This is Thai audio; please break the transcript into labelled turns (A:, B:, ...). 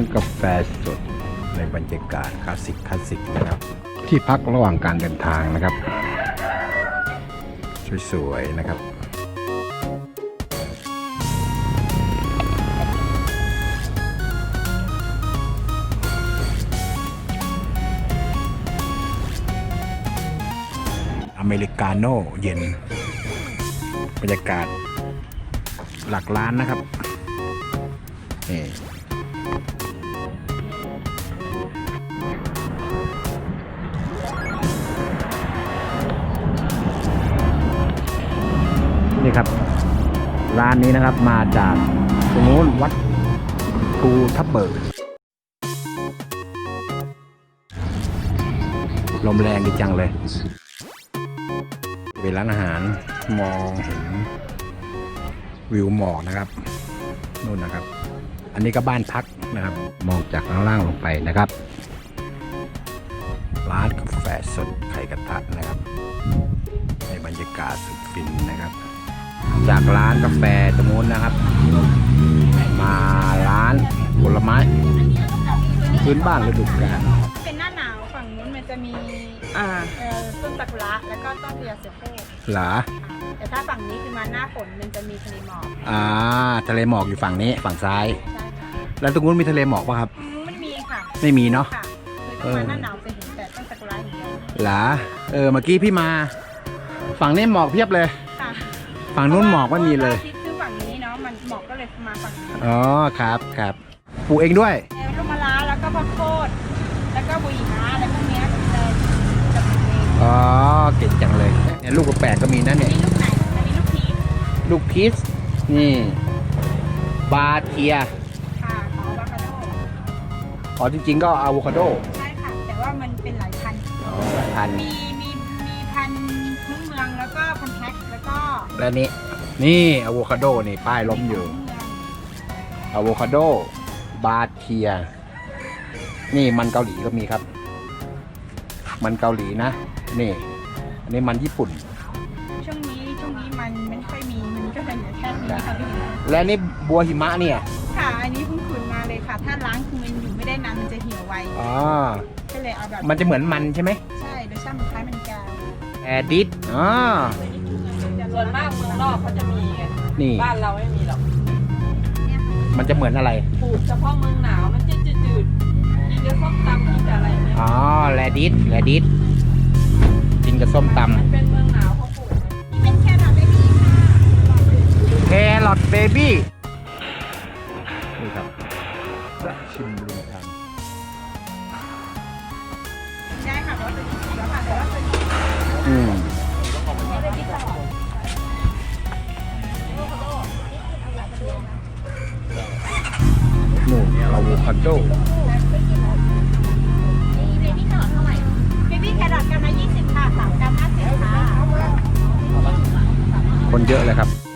A: านกาแฟสดในบรรยากาศคลาสสิกคลาสสิกนะครับ ที่พักระหว่างการเดินทางนะครับ สวยๆนะครับอเมริกาโน่เย็น บรรยากาศหลักล้านนะครับนี่ นี่ครับ ร้านนี้นะครับมาจากตรงโน้นวัดภูทับเบิกลมแรงดีจังเลยเป็นร้านอาหารมองเห็นวิวหมอกนะครับนู่นนะครับ อันนี้ก็บ้านพักนะครับ มองจากข้างล่างลงไปนะครับ ร้านกาแฟสดไข่กระทะนะครับ ในบรรยากาศสุดฟินนะครับ จากร้านกาแฟตรงนู้นนะครับ มาร้านผลไม้พื้นบ้านฤดูกาล
B: เป็นหน้าหนาวฝั่งนู้นมันจะมี
C: อ่า
B: เอ่อต้นซากุระแล้วก็ต้นพญาเสือโคร่ง
A: หรอ
B: แต่ถ้าฝั่งนี้คือมาหน้าฝนมันจะมีทะเลหมอก
A: อ่าทะเลหมอกอยู่ฝั่งนี้ฝั่งซ้าย
B: ใช่ค่ะ
A: แล้วตรงนู้นมีทะเลหมอกป่ะครับ
B: อืมมันมีค่ะ
A: ไม่มีเนาะ
B: ค่ะคือถ้ามาหน้าหนาวจะเห็นแต่ต้นซากุระอย่างเดียว
A: หรอเออเมื่อกี้พี่มา ฝั่งนี้หมอกเพียบเลย
B: ค่ะ
A: ฝั่งนู้นหมอกไม่มีเลย
B: พราะว่าทิศคือฝั่งนี้เนาะ มันหมอกก็เลยมาฝั่งนี้
A: อ๋อครับครับปลูกเองด้วย
B: เอ่อลูกมะระแล้วก็ข้าวโพดแล้วก็บุหรี่ม้าอะไรพวกเนี้ยเลยจะปลูกเอง
A: อ๋อเก่งจังเลยเนี่ยลูกแปลกๆก็มีนะ
B: อัน
A: เนี่ย
B: นี้ลูกไหนอันนี้ลูกพีช
A: ลูกพีชนี่บาเทีย
B: ค่ะของอะโวคาโด
A: อ๋อจริงๆก็อะโวคาโด
B: ใช่ค่ะ แต่ว่ามันเป็นหลายพันธุ์
A: อ๋อพันธุ์
B: มีมีมี แล้วนี่
A: นี่อะโวคาโดนี่ป้ายล้มอยู่
B: พื้นเมือง
A: อะโวคาโด บาเทีย นี่มันเกาหลีก็มีครับ มันเกาหลีนะ นี่อันนี้มันญี่ปุ่น
B: ช่วงนี้ช่วงนี้มันไม่ค่อยมีมันก็จะเหลือแค่นี้ค่ะพี่
A: และนี่บัวหิมะเนี่ย
B: ค่ะ อันนี้เพิ่งขุนมาเลยค่ะ ถ้าล้างคือมันอยู่ไม่ได้นานมันจะเหี่ยวไว
A: อ๋อ
B: ก็เลยเอาแบบ
A: มันจะเหมือนมันใช่ไหม
B: ใช่รสชาติมันคล้ายมันแก้ว
A: แอดิสอ๋อ
C: ส่วนมากเมืองนอกเขาจะมีไง
A: นี่
C: บ้านเราไม่มีหรอก
B: เนี่ยค่ะ
A: มันจะเหมือนอะไร
C: ปลูกเฉพาะเมืองหนาวมันจะจืดๆกินกับส้มตำกินกับอะไรเนี่ย
A: อ๋อ แรดิส แรดิส กินกับส้มต
C: มันเป็นเมืองหนาวเขาปลูกไง
B: นี่เป็นแค่แบบไม่มีค่ะำ
A: แครอทเบบี้ นี่ครับชิมลุงทัน
B: ได้ค่ะเพราะว่าตัวนี้สุกแล้วค่ะแต่ว่าตัวนี้
A: อืม
B: ไม่ รัม50ค่ะ
A: คนเยอะเลยครับ